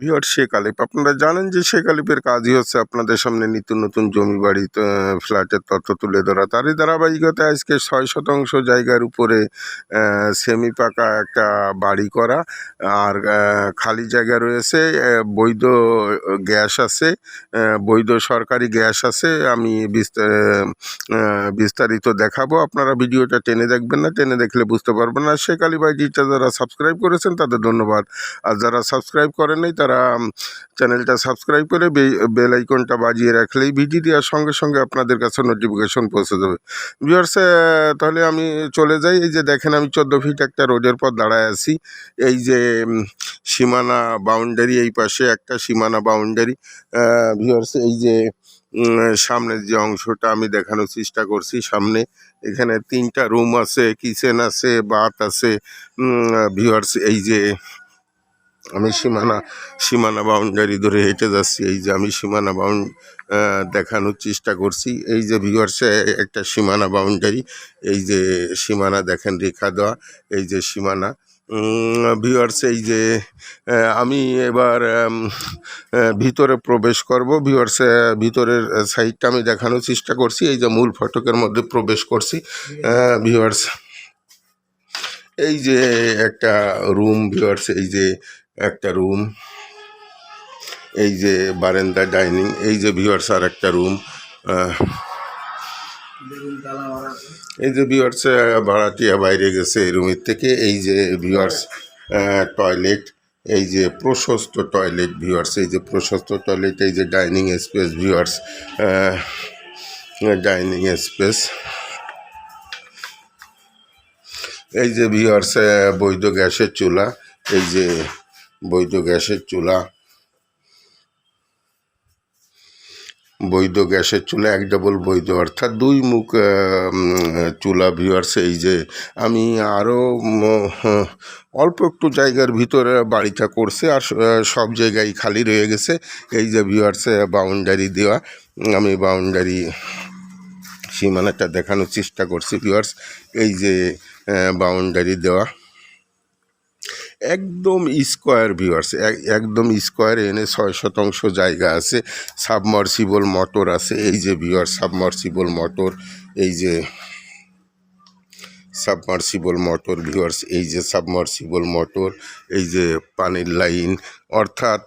Viewer Sheikh আলিফ। আপনারা জানেন যে শেখ আলিফের কাজই হচ্ছে আপনাদের সামনে নিত্য নতুন জমি বাড়ি ফ্ল্যাটের তথ্য তুলে ধরা। তারই ধারাবাহিকতায় আজকে ছয় শতাংশ জায়গার উপরে সেমি পাকা একটা বাড়ি করা, আর খালি জায়গা রয়েছে বৈধ গ্যাস আছে বৈধ সরকারি গ্যাস আছে, আমি বিস্তা- বিস্তারিত দেখাবো। আপনারা ভিডিওটা টেনে দেখবেন না, টেনে দেখলে বুঝতে পারবেন না। শেখ আলী ভাইজিটা যারা সাবস্ক্রাইব করেছেন, তাদের ধন্যবাদ। আর যারা সাবস্ক্রাইব করেন নাই তারা চ্যানেলটা সাবস্ক্রাইব করে বেল আইকনটা বাজিয়ে রাখলেই ভিডিও দেওয়ার সঙ্গে সঙ্গে আপনাদের কাছে নোটিফিকেশন পৌঁছে যাবে ভিউয়ার্স তাহলে আমি চলে যাই। এই যে দেখেন আমি চোদ্দ ফিট একটা রোডের পর দাঁড়ায় আছি। এই যে সীমানা বাউন্ডারি এই পাশে একটা সীমানা বাউন্ডারি ভিউয়ার্স এই যে সামনের যে অংশটা আমি দেখানোর চেষ্টা করছি, সামনে এখানে তিনটা রুম আছে কিচেন আছে বাথ আছে। ভিউয়ার্স এই যে আমি সীমানা সীমানা বাউন্ডারি ধরে হেঁটে যাচ্ছি। এই যে আমি সীমানা বাউন্ড দেখানোর চেষ্টা করছি। এই যে ভিউয়ার্সে একটা সীমানা বাউন্ডারি এই যে সীমানা দেখেন, রেখা দেওয়া, এই যে সীমানা। ভিউয়ার্স এই যে আমি এবার ভিতরে প্রবেশ করব। ভিউয়ার্স ভিতরের সাইডটা আমি দেখানোর চেষ্টা করছি। এই যে মূল ফটকের মধ্যে প্রবেশ করছি। ভিউয়ার্স এই যে একটা রুম ভিউয়ার্স এই যে একটা রুম এই যে বারেন্দা ডাইনিং এই যে ভিউয়ার্স আর একটা রুম এই যে ভিওয়ার্স ভাড়াটিয়া বাইরে গেছে এই রুমের থেকে, এই যে ভিউয়ার্স টয়লেট এই যে প্রশস্ত টয়লেট ভিউয়ার্স এই যে প্রশস্ত টয়লেট এই যে dining space viewers dining space এই যে ভিউয়ার্স বৈধ গ্যাসের চুলা, এই যে বৈধ গ্যাসের চুলা, বৈধ গ্যাসের চুলা, এক ডবল বৈধ, অর্থাৎ দুই মুখ চুলা ভিউয়ার্স এই যে আমি আরও অল্প একটু জায়গার ভিতরে বাড়িটা করছে, আর সব জায়গায় খালি রয়ে গেছে। এই যে ভিউয়ার্স বাউন্ডারি দেওয়া, আমি বাউন্ডারি সীমানাটা দেখানোর চেষ্টা করছি ভিউয়ার্স এই যে বাউন্ডারি দেওয়া। একদম স্কোয়ার ভিউয়ার্স একদম স্কোয়ার এনে ছয় শতাংশ জায়গা আছে। সাবমার্সিবল মোটর আছে, এই যে ভিউয়ার সাবমার্সিবল মোটর এই যে সাবমার্সিবল মোটর ভিউয়ার্স এই যে সাবমার্সিবল মোটর এই যে, পানির লাইন অর্থাৎ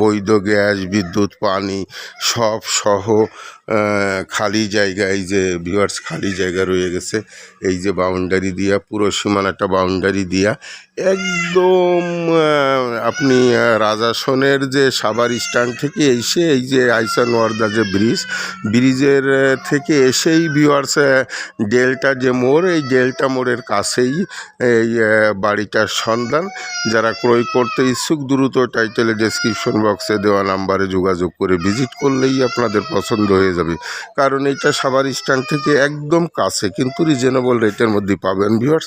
বৈধ গ্যাস, বিদ্যুৎ, পানি, সব সহ খালি জায়গা এই যে ভিউয়ার্স খালি জায়গা রয়ে গেছে, এই যে বাউন্ডারি দিয়া, পুরো সীমানাটা বাউন্ডারি দিয়া, একদম আপনি রাজাসনের যে সাবার স্ট্যান্ড থেকে এসে এই যে আইসান ওয়ার্দা যে ব্রিজ, ব্রিজের থেকে এসেই ভিউয়ার্স ডেল্টা যে মোড়, এই ডেল্টা মোড়ের কাছেই এই বাড়িটার সন্ধান। যারা ক্রয় করতে ইচ্ছুক, দ্রুত টাইটেলে ডেসক্রিপশন বক্সে দেওয়া নাম্বারে যোগাযোগ করে ভিজিট করলেই আপনাদের পছন্দ হয়ে যাবে। কারণ এটা সাভার স্ট্যান্ড থেকে একদম কাছে, কিন্তু রিজনেবল রেটের মধ্যে পাবেন। ভিউয়ার্স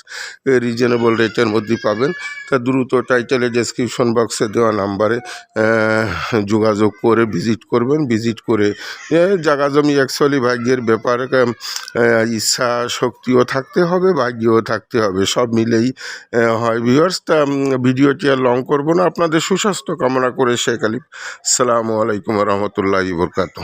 রিজনেবল রেটের মধ্যে পাবেন। তা দ্রুত টাইটেলে ডেসক্রিপশন বক্সে দেওয়া নাম্বারে যোগাযোগ করে ভিজিট করবেন। ভিজিট করে জায়গা জমি অ্যাকচুয়ালি ভাগ্যের ব্যাপার ইচ্ছা শক্তিও থাকতে হবে, ভাগ্যও থাকতে হবে। সব মিলেই হয়। ভিউয়ার্স তা ভিডিওটি আর লং করব না। আপনাদের সুস্বাস্থ্য কামনা করে শেখ আলিফ। সালামু আলাইকুম রহমতুল্লাহ বরকাত